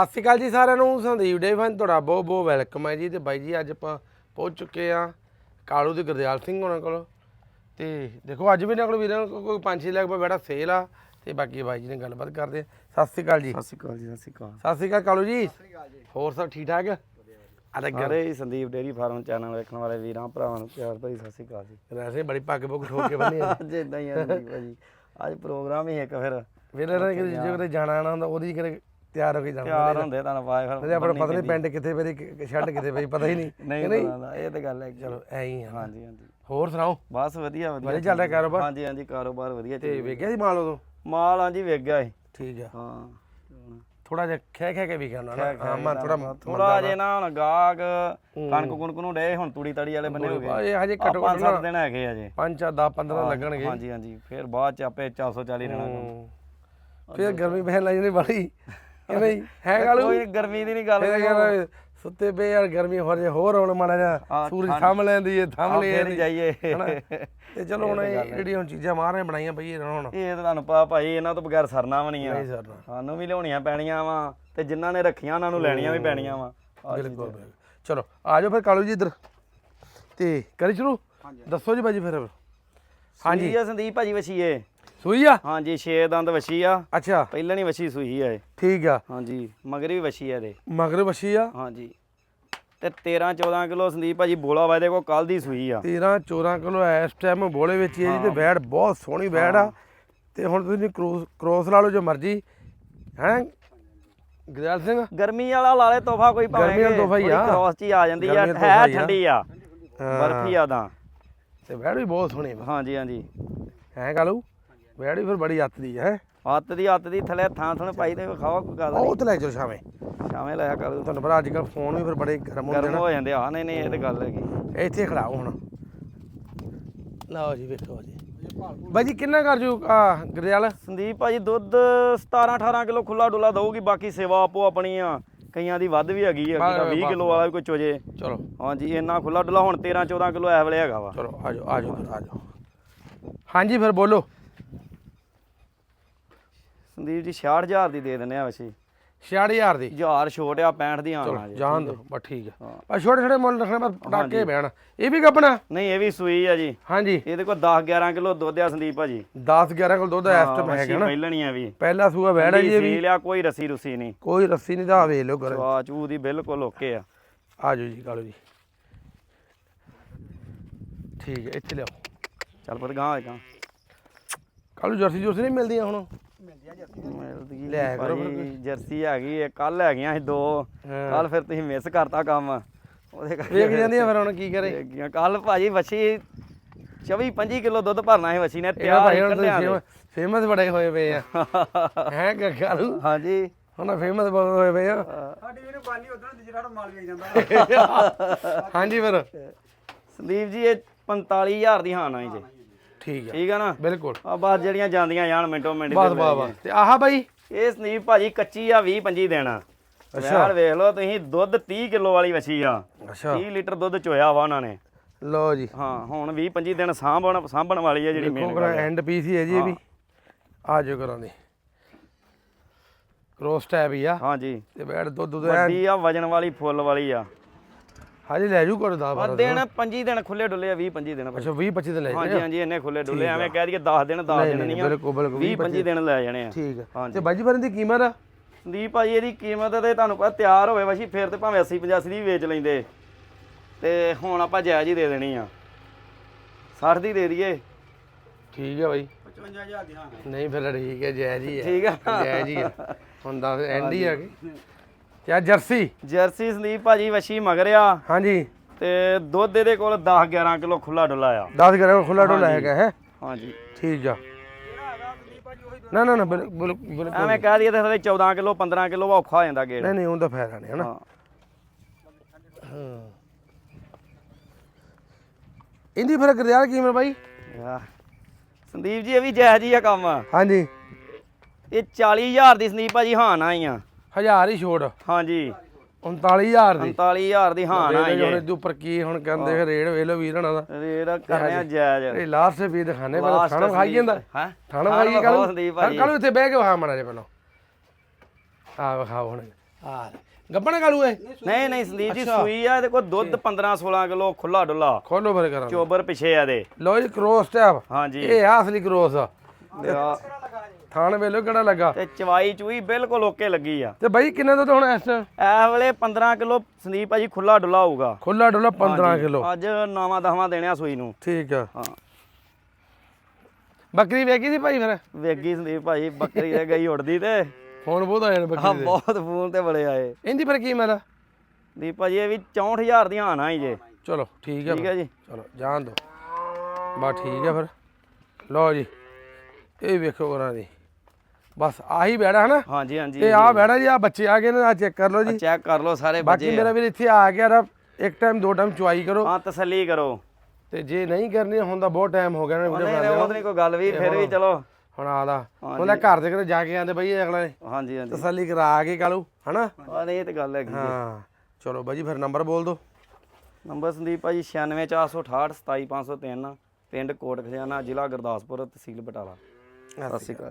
ਸਤਿ ਸ਼੍ਰੀ ਅਕਾਲ ਜੀ ਸਾਰਿਆਂ ਨੂੰ ਸੰਦੀਪ ਡੇ ਫਨ ਤੁਹਾਡਾ ਬਹੁਤ ਬਹੁਤ ਵੈਲਕਮ ਹੈ ਜੀ। ਤੇ ਬਾਈ ਜੀ ਅੱਜ ਆਪਾਂ ਪਹੁੰਚ ਚੁੱਕੇ ਆ ਕਾਲੂ ਤੇ ਗੁਰਦਿਆਲ ਸਿੰਘ ਹੋਣਾ ਕੋਲ। ਤੇ ਦੇਖੋ ਅੱਜ ਵੀ ਇਹਨਾਂ ਕੋਲ ਵੀਰਾਂ ਕੋਲ ਕੋਈ 5-6 ਲੱਖ ਰੁਪਏ ਬੈਠਾ ਸੇਲ ਆ। ਤੇ ਬਾਕੀ ਬਾਈ ਜੀ ਨੇ ਗੱਲਬਾਤ ਕਰਦੇ ਆ। ਸਤਿ ਸ਼੍ਰੀ ਅਕਾਲ ਜੀ। ਸਤਿ ਸ਼੍ਰੀ ਅਕਾਲ ਜੀ ਸਤਿ ਸ਼੍ਰੀ ਅਕਾਲ। ਸਤਿ ਸ਼੍ਰੀ ਅਕਾਲ ਕਾਲੂ ਜੀ। ਹੋਰ ਸਭ ਠੀਕ ਠਾਕ? ਅਰੇ ਘਰ ਸਾਰੇ ਹੀ ਸੰਦੀਪ ਡੇਰੀ ਫਾਰਮ ਚੈਨਲ ਵੇਖਣ ਵਾਲੇ ਵੀਰਾਂ ਭਰਾਵਾਂ ਨੂੰ ਪਿਆਰ ਭਰੀ ਸਤਿ ਸ਼੍ਰੀ ਅਕਾਲ ਜੀ। ਵੈਸੇ ਬੜੀ ਪੱਗ ਪੁੱਗ ਠੋਕ ਕੇ ਬੰਨੀ ਆ ਅੱਜ ਇਦਾਂ ਹੀ ਆ ਸੰਦੀਪ ਭਾਜੀ। ਅੱਜ ਪ੍ਰੋਗਰਾਮ ਹੀ ਇੱਕ ਫਿਰ। ਵੇਲੇ ਨਾ ਕਿ ਜੇ ਕਿਤੇ ਜਾਣਾ ਆਣਾ ਹੁੰਦਾ ਉਹਦੀ ਕਿਤੇ ਤਿਆਰ ਹੋ ਕੇ ਜਾਣਾ ਪਿਆਰ ਹੁੰਦੇ ਤੁਹਾਨੂੰ ਤੇ ਫਿਰ ਆਪਣਾ ਪਤਾ ਨਹੀਂ ਪਿੰਡ ਕਿੱਥੇ ਪਈ ਛੱਡ ਕਿੱਥੇ ਪਈ ਪਤਾ ਹੀ ਨਹੀਂ ਨਹੀਂ ਇਹ ਤੇ ਗੱਲ ਹੈ ਚਲੋ ਐਂ ਹੀ ਆ ਹਾਂਜੀ ਹਾਂਜੀ। ਹੋਰ ਸੁਣਾਓ? ਬਸ ਵਧੀਆ ਵਧੀਆ। ਵਧੀਆ ਚੱਲ ਰਿਹਾ ਕਾਰੋਬਾਰ? ਹਾਂਜੀ ਹਾਂਜੀ ਕਾਰੋਬਾਰ ਵਧੀਆ ਤੇ ਵੇਖਿਆ ਸੀ ਮਾਲ ਉਦੋਂ? ਮਾਲ ਹਾਂਜੀ ਵੇਖ ਗਿਆ ਇਹ ਠੀਕ ਆ। ਹਾਂ। ਥੋੜਾ ਜਿਹਾ ਖਹਿ ਖਹਿ ਕੇ ਵੀ ਕਰਨਾ ਨਾ। ਹਾਂ ਮੈਂ ਥੋੜਾ ਥੋੜਾ ਜੇ ਨਾ ਹੁਣ ਗਾਹਕ ਕਣਕ ਕੁਣਕ ਨੂੰ ਡੇ ਹੁਣ ਤੂੜੀ ਤੜੀ ਵਾਲੇ ਬੰਨੇ ਹੋ ਗਏ। ਇਹ ਹਜੇ ਘੱਟੋ ਘੱਟ ਸੱਤ ਦਿਨ ਹੈਗੇ ਅਜੇ। 5 10 15 ਲੱਗਣਗੇ। ਹਾਂਜੀ ਹਾਂਜੀ। ਫਿਰ ਬਾਅਦ ਚ ਆਪੇ 440 ਰਹਿਣਾ। ਹੂੰ। ਫਿਰ ਗਰਮੀ ਲੱਗ ਜਾਂਦੀ ਬੜੀ। ਇਹ ਨਹੀਂ ਹੈ ਗੱਲ ਕੋਈ ਗਰਮੀ ਦੀ ਨਹੀਂ ਗੱਲ ਫਿਰ ਯਾਰ ਸੁੱਤੇ ਪਏ ਯਾਰ ਗਰਮੀ ਹੋ ਜੇ ਹੋਰ ਹੁਣ ਮਾੜਾ ਜਿਹਾ ਸੂਰਜ ਸਾਹਮ ਲੈਂਦੀ ਏ ਥੰਮ ਲੈ ਫੇਰ ਹੀ ਜਾਈਏ। ਤੇ ਚਲੋ ਹੁਣ ਇਹ ਜਿਹੜੀ ਹੁਣ ਚੀਜ਼ਾਂ ਮਾਰੇ ਬਣਾਈਆਂ ਪਈ ਇਹਨਾਂ ਹੁਣ। ਇਹ ਤਾਂ ਤੁਹਾਨੂੰ ਪਤਾ ਭਾਈ ਇਹਨਾਂ ਤੋਂ ਬਗੈਰ ਸਰਨਾ ਵੀ ਨਹੀਂ ਆ। ਨਹੀਂ ਸਰ ਸਾਨੂੰ ਵੀ ਲਿਆਉਣੀਆਂ ਪੈਣੀਆਂ ਵਾ ਤੇ ਜਿਨ੍ਹਾਂ ਨੇ ਰੱਖੀਆਂ ਉਹਨਾਂ ਨੂੰ ਲੈਣੀਆਂ ਵੀ ਪੈਣੀਆਂ ਵਾ। ਬਿਲਕੁਲ ਚਲੋ ਆ ਜਾਓ ਫਿਰ ਕਾਲੂ ਜੀ ਇੱਧਰ। ਤੇ ਕਰੀ ਸ਼ੁਰੂ? ਦੱਸੋ ਜੀ ਬਾਜੀ ਫਿਰ। ਹਾਂਜੀ। ਸੰਦੀਪ ਭਾਜੀ ਵਛੀਏ ਸੂਈ ਆ? ਹਾਂਜੀ ਛੇ ਦੰਦ ਵਛੀ ਆ। ਅੱਛਾ। ਪਹਿਲਾਂ ਨਹੀਂ ਵਛੀ ਸੂਈ ਆ ਇਹ। ਠੀਕ ਆ। ਹਾਂਜੀ ਮਗਰ ਵੀ ਵਛੀ ਆ ਇਹਦੇ। ਮਗਰ ਵਸ਼ੀ ਆ? ਹਾਂਜੀ। ਤੇ 13 14 ਕਿਲੋ ਸੰਦੀਪ ਭਾਜੀ ਬੋਲਾ ਵਾ ਇਹਦੇ ਕੋਲ ਕੱਲ ਦੀ ਸੂਈ ਆ। 13 14 ਕਿਲੋ ਇਸ ਟਾਈਮ ਬੋਲੇ ਵਿੱਚ ਹੀ ਹੈ ਜੀ ਤੇ ਵੈੜ ਬਹੁਤ ਸੋਹਣੀ ਵੈੜ ਆ। ਤੇ ਹੁਣ ਤੁਸੀਂ ਕ੍ਰੋਸ ਕ੍ਰੋਸ ਲਾ ਲਓ ਜੋ ਮਰਜ਼ੀ। ਹੈ? ਗਰੇਲ ਸਿੰਘ? ਗਰਮੀ ਵਾਲਾ ਲਾ ਲੈ ਤੋਹਫਾ ਕੋਈ ਭਾਵੇਂ ਗਰਮੀ ਵਾਲਾ ਤੋਹਫ਼ਾ ਹੀ ਆ। ਕ੍ਰੋਸ ਚ ਹੀ ਆ ਜਾਂਦੀ ਆ ਹੈ। ਠੰਡੀ ਆ। ਬਰਫੀ ਆ ਤਾਂ। ਤੇ ਵੈੜ ਵੀ ਬਹੁਤ ਸੋਹਣੀ ਹਾਂਜੀ ਹਾਂਜੀ। ਹੈ ਕਾਲੂ? ਵੈੜ ਫਿਰ ਬੜੀ ਅੱਤ ਦੀ ਹੈ। ਹੱਤ ਦੀ ਹੱਤ ਦੀ ਥਲੇ ਥਾਂ ਥਣ ਪਾਈ ਤੇ ਖਾਵਾ ਕੋਈ ਗੱਲ ਉਹ ਤੇ ਲੈ ਜਾਓ ਸ਼ਾਮੇ ਸ਼ਾਮੇ ਲਾਇਆ ਕਰ ਤੁਹਾਨੂੰ ਪਤਾ ਅੱਜ ਕੱਲ ਫੋਨ ਵੀ ਫਿਰ ਬੜੇ ਗਰਮ ਹੁੰਦੇ ਗਰਮ ਨੇ। ਹੋ ਜਾਂਦੇ ਆ। ਨਹੀਂ ਨਹੀਂ ਇਹ ਤੇ ਗੱਲ ਹੈਗੀ। ਇੱਥੇ ਖੜਾਓ ਹੁਣ। ਲਓ ਜੀ ਵੇਖੋ ਜੀ। ਬਾਈ ਜੀ ਕਿੰਨਾ ਕਰ ਜੂ ਆ ਗਰੇਲ ਸੰਦੀਪ ਭਾਜੀ ਦੁੱਧ 17 18 ਕਿਲੋ ਖੁੱਲਾ ਡੁੱਲਾ ਦਊਗੀ। ਬਾਕੀ ਸੇਵਾ ਆਪੋ ਆਪਣੀ ਆ। ਕਈਆਂ ਦੀ ਵੱਧ ਵੀ ਹੈਗੀ ਆ ਬਸ, ਕਿਹੜਾ 20 ਬਸ, ਕਿਲੋ ਵਾਲਾ ਵੀ ਕੋਈ ਚੋਜੇ। ਚਲੋ। ਹਾਂਜੀ ਇੰਨਾ ਖੁੱਲਾ ਡੁੱਲਾ ਹੁਣ 13 14 ਕਿਲੋ ਐ ਵੇਲੇ ਹੈਗਾ ਵਾ। ਚਲੋ ਆ ਜਾਓ ਆ ਜਾਓ ਫਿਰ, ਆ ਜਾਓ। ਹਾਂਜੀ ਫਿਰ ਬੋਲੋ। ਸੰਦੀਪ ਜੀ 66000 ਦੀ ਦੇ ਦਿੰਦੇ ਆ ਵੈਸੇ। 66000 ਦੀ? ਹਜ਼ਾਰ ਛੋਟ ਆ 65 ਦੀ ਆਣਾ ਚਲੋ ਜਾਣ ਦੋ ਬਸ ਠੀਕ। ਆ। ਛੋਟੇ ਛੋਟੇ ਮੁੱਲ ਰੱਖਣੇ ਪਰ ਪਟਾਕੇ ਬਹਿਣ ਇਹ ਵੀ ਗੱਪਣਾ? ਨਹੀਂ ਇਹ ਵੀ ਸੂਈ ਆ ਜੀ। ਹਾਂਜੀ। ਇਹਦੇ ਕੋਲ 10 11 ਕਿਲੋ ਦੁੱਧ ਆ ਸੰਦੀਪ ਭਾਜੀ। 10 11 ਕੋਲ ਦੁੱਧ ਇਸ ਟਾਈਮ ਹੈਗਾ ਨਾ। ਪਹਿਲਣੀ ਆ ਵੀ। ਪਹਿਲਾ ਸੂਆ ਹੈ ਜੀ ਇਹ ਵੀ। ਲਿਆ ਕੋਈ ਰਸੀ ਰੁਸੀ ਨਹੀਂ। ਕੋਈ ਰੱਸੀ ਨਹੀਂ ਦਾ ਵੇਖ ਲਓ ਕਰ ਸਵਾ ਚੂ ਦੀ ਬਿਲਕੁਲ ਓਕੇ ਆ। ਆ ਜਾਓ ਜੀ ਕਾਲੋ ਜੀ। ਠੀਕ ਹੈ ਇੱਥੇ ਲਿਆਓ। ਚੱਲ ਪੁੱਤ ਗਾਂ ਹੋਏਗਾ ਕਾਲੂ ਜਰਸੀ ਜੁਰਸੀ ਨਹੀਂ ਮਿਲਦੀਆਂ ਹੁਣ? ਮਿਲਦੀ ਕਰੋ ਜਰਸੀ ਹੈਗੀ ਕੱਲ ਹੈਗੀਆਂ ਸੀ ਦੋ। ਕੱਲ ਫਿਰ ਤੁਸੀਂ ਮਿਸ ਕਰਤਾ ਕੰਮ। ਉਹਦੇ ਵੇਖ ਜਾਂਦੀਆਂ ਫਿਰ ਹੁਣ ਕੀ ਕਰੇ। ਕੱਲ ਭਾਜੀ ਵੱਛੀ 24 25 ਕਿਲੋ ਦੁੱਧ ਭਰਨਾ ਸੀ ਵੱਛੀ ਨੇ ਤਿਆਰ ਫੇਮਸ ਬੜੇ ਹੋਏ ਪਏ ਆ। ਹੈ ਕਾਲੂ ਹਾਂਜੀ। ਹੁਣ ਫੇਮਸ ਬਹੁਤ ਹੋਏ ਪਏ ਆ। ਸਾਡੀ ਇਹਨੂੰ ਬਾਨੀ ਉਧਰ ਦੀ ਜਿਹੜਾ ਮਾਲ ਵੇਚ ਜਾਂਦਾ। ਹਾਂਜੀ ਫਿਰ। ਸੰਦੀਪ ਜੀ ਇਹ 45000 ਦੀ ਹਾਨ ਆਈ ਜੀ। ਠੀਕ ਹੈ ਠੀਕ ਆ ਨਾ? ਬਿਲਕੁਲ। ਆ ਬਸ ਜਿਹੜੀਆਂ ਜਾਂਦੀਆਂ ਜਾਣ ਮਿੰਟੋ ਮਿੰਟ ਬਸ ਬਸ ਬਸ। ਤੇ ਆਹ ਬਾਈ? ਇਹ ਸੰਦੀਪ ਭਾਜੀ ਕੱਚੀ ਆ 20 25 ਦੇਣਾ। ਅੱਛਾ। ਅੱਛਾ ਵੇਖ ਲਓ ਤੁਸੀਂ ਦੁੱਧ 30 ਕਿਲੋ ਵਾਲੀ ਵੱਛੀ ਆ। ਅੱਛਾ। 30 ਲੀਟਰ ਦੁੱਧ ਚੋਇਆ ਵਾ ਉਹਨਾਂ ਨੇ। ਲਓ ਜੀ। ਹਾਂ ਹੁਣ 20 25 ਦਿਨ ਸਾਂਭਣ ਸਾਂਭਣ ਵਾਲੀ ਆ ਜਿਹੜੀ ਮੇਨ ਕਰਾ ਐਂਡ ਪੀਸ ਹੀ ਹੈ ਜੀ ਇਹ ਵੀ। ਆ ਜਾਓ ਕਰਾਂ ਦੀ ਕ੍ਰੋਸ ਟੈਬ ਹੀ ਆ। ਹਾਂਜੀ ਤੇ ਬੈਠ ਦੁੱਧ ਦੁੱਧ ਵੱਡੀ ਆ ਵਜਨ ਵਾਲੀ ਫੁੱਲ ਵਾਲੀ ਆ। ਹਾਜੀ ਲੈ ਜੂ ਕਰ ਦਾ ਪਰ ਦਿਨ 25 ਦਿਨ ਖੁੱਲੇ ਡੁੱਲੇ ਆ 20 25 ਦਿਨ ਅੱਛਾ 20 25 ਤੇ ਲੈ ਹਾਂਜੀ ਜਾਓ ਹਾਂਜੀ ਇੰਨੇ ਖੁੱਲੇ ਡੁੱਲੇ ਐਵੇਂ ਕਹਿ ਦਈਏ 10 ਦਿਨ 10 ਨਹੀਂ, ਦਿਨ ਨਹੀਂ, ਬਿਲਕੁਲ, ਬਿਲਕੁਲ, 20 25 ਦਿਨ ਲੈ ਜਾਣੇ ਆ। ਠੀਕ ਹੈ ਹਾਂਜੀ। ਤੇ ਬਾਜੀ ਫਿਰ ਦੀ ਕੀਮਤ? ਆ ਸੰਦੀਪ ਭਾਜੀ ਇਹਦੀ ਕੀਮਤ ਤੇ ਤੁਹਾਨੂੰ ਪਤਾ ਤਿਆਰ ਹੋਵੇ ਵਸ਼ੀ ਫਿਰ ਤੇ ਭਾਵੇਂ 80 85 ਦੀ ਵੇਚ ਲੈਂਦੇ। ਤੇ ਹੁਣ ਆਪਾਂ ਜਾਇਜ਼ ਹੀ ਦੇ ਦੇਣੀ ਆ। 60 ਦੀ ਦੇ ਦਈਏ। ਠੀਕ ਹੈ ਬਾਈ। 55000 ਦੀ ਹਾਂ। ਨਹੀਂ ਫਿਰ ਠੀਕ ਹੈ ਜੈ ਜੀ ਹੈ ਠੀਕ ਆ। ਜੈ ਜੀ ਹੈ ਹੁਣ ਦੱਸ ਐਂਡ ਹੀ ਆ ਗਈ ਤੇ ਆ ਜਰਸੀ। ਜਰਸੀ ਸੰਦੀਪ ਭਾਜੀ ਵਸ਼ੀ ਮਗਰਿਆ ਹਾਂਜੀ। ਤੇ ਦੁੱਧ ਇਹਦੇ ਕੋਲ 10 11 ਕਿਲੋ ਖੁੱਲਾ ਡੁੱਲਾ ਆ। 10 ਗ੍ਰਾਮ ਖੁੱਲਾ ਡੋਲਾ ਹੈਗਾ ਹੈ? ਹਾਂਜੀ। ਠੀਕ ਆ। ਨਾ ਨਾ ਨਾ ਬਿਲਕੁਲ ਬਿਲਕੁਲ। ਐਵੇਂ ਕਹਿ ਦਈਏ ਤੇ ਥਲੇ 14 ਕਿਲੋ 15 ਕਿਲੋ ਔਖਾ ਹੋ ਜਾਂਦਾ ਗੇੜ। ਨਹੀਂ ਨਹੀਂ ਉਹਦਾ ਫਾਇਦਾ ਨਹੀਂ ਹਨਾ? ਹਾਂ। ਇਹਦੀ ਫਿਰ ਗਰਦਿਆਲ ਕੀਮਤ ਬਾਈ। ਸੰਦੀਪ ਜੀ ਇਹ ਵੀ ਜਾਇਜ਼ ਹੀ ਆ ਕੰਮ। ਹਾਂਜੀ। ਇਹ 40000 ਦੀ ਸੰਦੀਪ ਭਾਜੀ ਹਾਨ ਆਈ ਆ। ਹਜ਼ਾਰ ਹੀ ਛੋੜ ਹਾਂਜੀ। 39000 ਦੀ। 49000 ਦੀ ਹਾਨ ਵੇਖ ਆਈ ਲਓ ਹੁਣ ਹੈ ਇਹਦੇ ਉੱਪਰ ਕੀ ਹੁਣ ਕਹਿੰਦੇ ਫਿਰ ਰੇਡ ਵੇਖ ਲਓ ਵੀਰ ਹਣਾ ਦਾ। ਰੇਟ ਕਰਨੇ ਆ ਜਾਇਜ਼। ਇਹ ਲਾਸਟ ਵੀ ਦਿਖਾਣੇ ਪਹਿਲਾਂ ਥਾਣਾ ਖਾਈ ਜਾਂਦਾ। ਹੈਂ? ਥਾਣਾ ਖਾਈ ਕੱਲ। ਕੱਲ ਇੱਥੇ ਬਹਿ ਕੇ ਵਹਾ ਮੜਾ ਜੇ ਪਹਿਲਾਂ। ਆ ਵਿਖਾਓ ਹੁਣ। ਆ ਗੱਬਣ ਕਾਲੂ ਏ ਨਹੀਂ ਨਹੀਂ ਸੰਦੀਪ ਜੀ ਸੂਈ ਆ ਇਹਦੇ ਕੋਲ ਦੁੱਧ 15 16 ਕਿਲੋ ਖੁੱਲਾ ਡੁੱਲਾ ਖੋਲੋ ਫਿਰ ਕਰਾਂ। ਚੋਬਰ ਪਿਛੇ ਆ ਦੇ ਲੋ ਜੀ ਕ੍ਰੋਸ ਟੈਪ ਹਾਂਜੀ। ਇਹ ਆ ਅਸਲੀ ਕ੍ਰੋਸ ਆ- ਥਾਣ ਵੇਲੋ ਕਿਹੜਾ ਲੱਗਾ? ਤੇ ਚਵਾਈ ਚੂਈ ਬਿਲਕੁਲ ਓਕੇ ਲੱਗੀ ਆ। ਤੇ ਬਾਈ ਕਿੰਨੇ ਦੁੱਧ ਹੁਣ ਇਸ? ਇਹ ਵੇਲੇ 15 ਕਿਲੋ ਸੰਦੀਪ ਭਾਜੀ ਖੁੱਲਾ ਡੁੱਲਾ ਹੋਊਗਾ। ਖੁੱਲਾ ਡੁੱਲਾ 15 ਕਿਲੋ। ਅੱਜ ਨਾਵਾਂ ਦਹਵਾਂ ਦੇਣਿਆ ਸੂਈ ਨੂੰ। ਠੀਕ ਆ। ਹਾਂ। ਬੱਕਰੀ ਵੇਗੀ ਸੀ ਭਾਈ ਫਿਰ? ਵੇਗੀ ਸੰਦੀਪ ਭਾਜੀ ਬੱਕਰੀ ਦੇ ਗਈ ਉੜਦੀ ਤੇ। ਫੋਨ ਬਹੁਤ ਆਏ ਨੇ ਹਾਂ ਬੱਕਰੀ ਦੇ। ਬਹੁਤ ਫੋਨ ਤੇ ਬੜੇ ਆਏ। ਇਹਦੀ ਫਿਰ ਕੀ ਮਿਲ ਦੀਪ ਭਾਜੀ ਇਹ ਵੀ 64000 ਦੀਆਂ ਆਣਾ ਹੀ ਜੇ। ਚਲੋ ਠੀਕ ਆ ਠੀਕ ਹੈ ਜੀ। ਚਲੋ ਜਾਣ ਦੋ। ਬਾ ਠੀਕ ਆ ਫਿਰ। ਲਓ ਜੀ ਇਹ ਵੇਖੋ ਕਰਾਂ ਦੀ। ਬਸ ਆਹੀ ਬੈੜਾ ਹਨਾ? ਹਾਂਜੀ ਹਾਂਜੀ ਤੇ ਆ ਬੈੜਾ ਜੀ ਆ ਬੱਚੇ ਆ ਗਏ ਨੇ ਆ ਚੈੱਕ ਕਰ ਲਓ ਜੀ। ਚੈੱਕ ਕਰ ਲਓ ਸਾਰੇ ਬਾਕੀ ਬੱਚੇ। ਮੇਰਾ ਵੀਰ ਇੱਥੇ ਆ ਗਿਆ ਰ ਇੱਕ ਟਾਈਮ ਦੋ ਟਾਈਮ ਚੁਆਈ ਕਰੋ। ਹਾਂ ਤਸੱਲੀ ਕਰੋ। ਤੇ ਜੇ ਨਹੀਂ ਕਰਨੀ ਹੁੰਦਾ ਬਹੁਤ ਟਾਈਮ ਹੋ ਗਿਆ ਨੇ ਵੀਡੀਓ ਬਣਾਉਂਦੇ ਨਹੀਂ ਕੋਈ ਗੱਲ ਵੀ ਫਿਰ ਵੀ ਚਲੋ। ਹੁਣ ਆਦਾ ਉਹਦਾ ਘਰ ਦੇ ਘਰੇ ਜਾ ਕੇ ਆਂਦੇ ਬਈ ਅਗਲਾ ਨੇ ਹਾਂਜੀ ਹਾਂਜੀ। ਤਸੱਲੀ ਕਰਾ ਕੇ ਕਾਲੂ ਹਨਾ? ਹਾਂ ਇਹ ਤੇ ਗੱਲ ਹੈਗੀ ਹਾਂ। ਚਲੋ ਬਾਈ ਜੀ ਫਿਰ ਨੰਬਰ ਬੋਲ ਦਿਓ। ਨੰਬਰ ਸੰਦੀਪ ਭਾਜੀ 96468 27503 ਪਿੰਡ ਕੋਟ ਖਜ਼ਾਨਾ ਜ਼ਿਲ੍ਹਾ ਗੁਰਦਾਸਪੁਰ ਤਹਿਸੀਲ ਬਟਾਲਾ। ਸਤਿ ਸ਼੍ਰੀ ਅਕਾਲ।